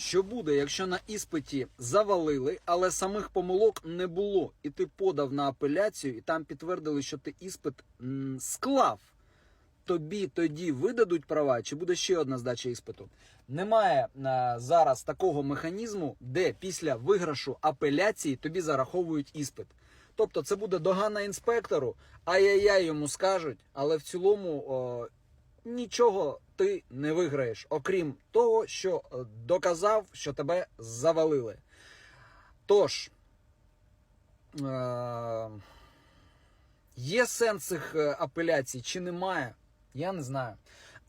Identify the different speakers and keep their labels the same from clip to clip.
Speaker 1: Що буде, якщо на іспиті завалили, але самих помилок не було, і ти подав на апеляцію, і там підтвердили, що ти іспит м, склав? Тобі тоді видадуть права, чи буде ще одна здача іспиту? Немає е, зараз такого механізму, де після виграшу апеляції тобі зараховують іспит. Тобто це буде догана інспектору, ай-яй-яй йому скажуть, але в цілому о, нічого ти не виграєш, окрім того, що е, доказав, що тебе завалили. Тож, е- є сенс цих е, апеляцій чи немає? Я не знаю.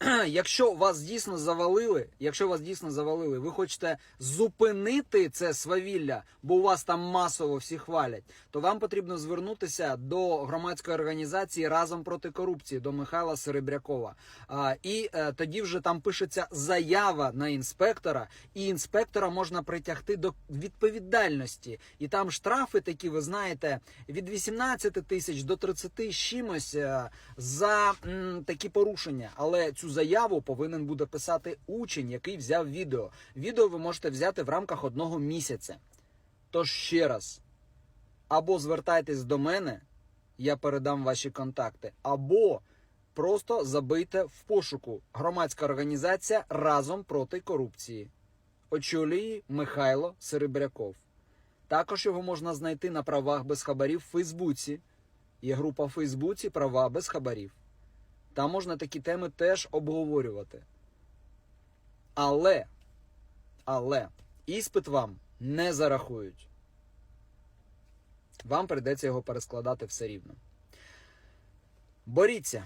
Speaker 1: Якщо вас дійсно завалили, якщо вас дійсно завалили, ви хочете зупинити це свавілля, бо у вас там масово всі хвалять, то вам потрібно звернутися до громадської організації разом проти корупції до Михайла Серебрякова. А, і е, тоді вже там пишеться заява на інспектора, і інспектора можна притягти до відповідальності. І там штрафи такі, ви знаєте, від 18 тисяч до 30 чимось е, за м, такі порушення. Але цю заяву повинен буде писати учень, який взяв відео. Відео ви можете взяти в рамках одного місяця. Тож ще раз, або звертайтесь до мене, я передам ваші контакти, або просто забийте в пошуку громадська організація разом проти корупції. Очолює Михайло Серебряков. Також його можна знайти на правах без хабарів в Фейсбуці. Є група в Фейсбуці Права без хабарів. Там можна такі теми теж обговорювати. Але, але іспит вам не зарахують. Вам прийдеться його перескладати все рівно. Боріться!